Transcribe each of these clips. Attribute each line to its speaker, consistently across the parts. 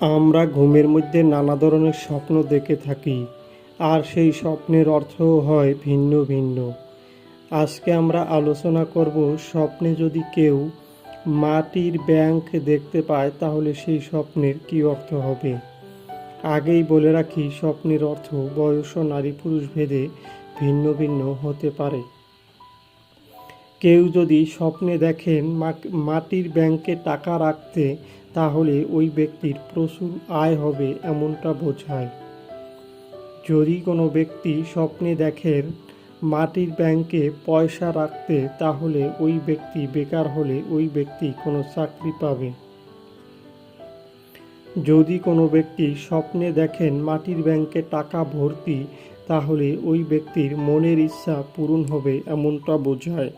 Speaker 1: আমরা ঘুমের মধ্যে নানা ধরনের স্বপ্ন দেখে থাকি, আর সেই স্বপ্নের অর্থও হয় ভিন্ন ভিন্ন। আজকে আমরা আলোচনা করব স্বপ্নে যদি কেউ মাটির ব্যাংক দেখতে পায়, তাহলে সেই স্বপ্নের কী অর্থ হবে? আগেই বলে রাখি, স্বপ্নের অর্থ বয়স ও নারী পুরুষ ভেদে ভিন্ন ভিন্ন হতে পারে। কেউ যদি স্বপ্নে দেখেন মাটির ব্যাংকে টাকা রাখতে, তাহলে ওই ব্যক্তির প্রচুর আয় হবে এমনটা বোঝায়। যদি কোনো ব্যক্তি স্বপ্নে দেখেন মাটির ব্যাংকে পয়সা রাখতে, তাহলে ওই ব্যক্তি বেকার হলে ওই ব্যক্তি কোনো চাকরি পাবে। যদি কোনো ব্যক্তি স্বপ্নে দেখেন মাটির ব্যাংকে টাকা ভর্তি, তাহলে ওই ব্যক্তির মনের ইচ্ছা পূরণ হবে এমনটা বোঝায়।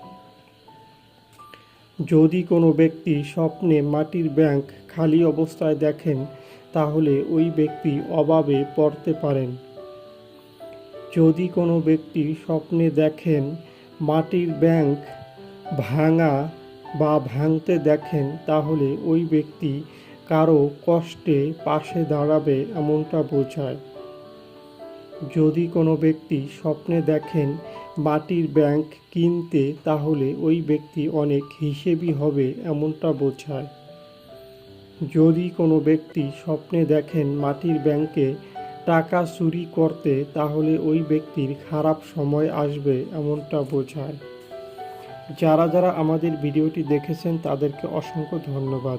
Speaker 1: যদি কোনো ব্যক্তি স্বপ্নে মাটির ব্যাংক খালি অবস্থায় দেখেন, তাহলে ওই ব্যক্তি অভাবে পড়তে পারেন। যদি কোনো ব্যক্তি স্বপ্নে দেখেন, মাটির ব্যাংক ভাঙা বা ভাঙতে দেখেন, তাহলে ওই ব্যক্তি কারও কষ্টে পাশে দাঁড়াবে এমনটা বোঝায়। যদি কোনো ব্যক্তি স্বপ্নে দেখেন মাটির ব্যাংক কিনতে, তাহলে ওই ব্যক্তি অনেক হিসেবি হবে এমনটা বোঝায়। যদি কোনো ব্যক্তি স্বপ্নে দেখেন মাটির ব্যাংকে টাকা চুরি করতে, তাহলে ওই ব্যক্তির খারাপ সময় আসবে এমনটা বোঝায়। যারা যারা আমাদের ভিডিওটি দেখেছেন, তাদেরকে অসংখ্য ধন্যবাদ।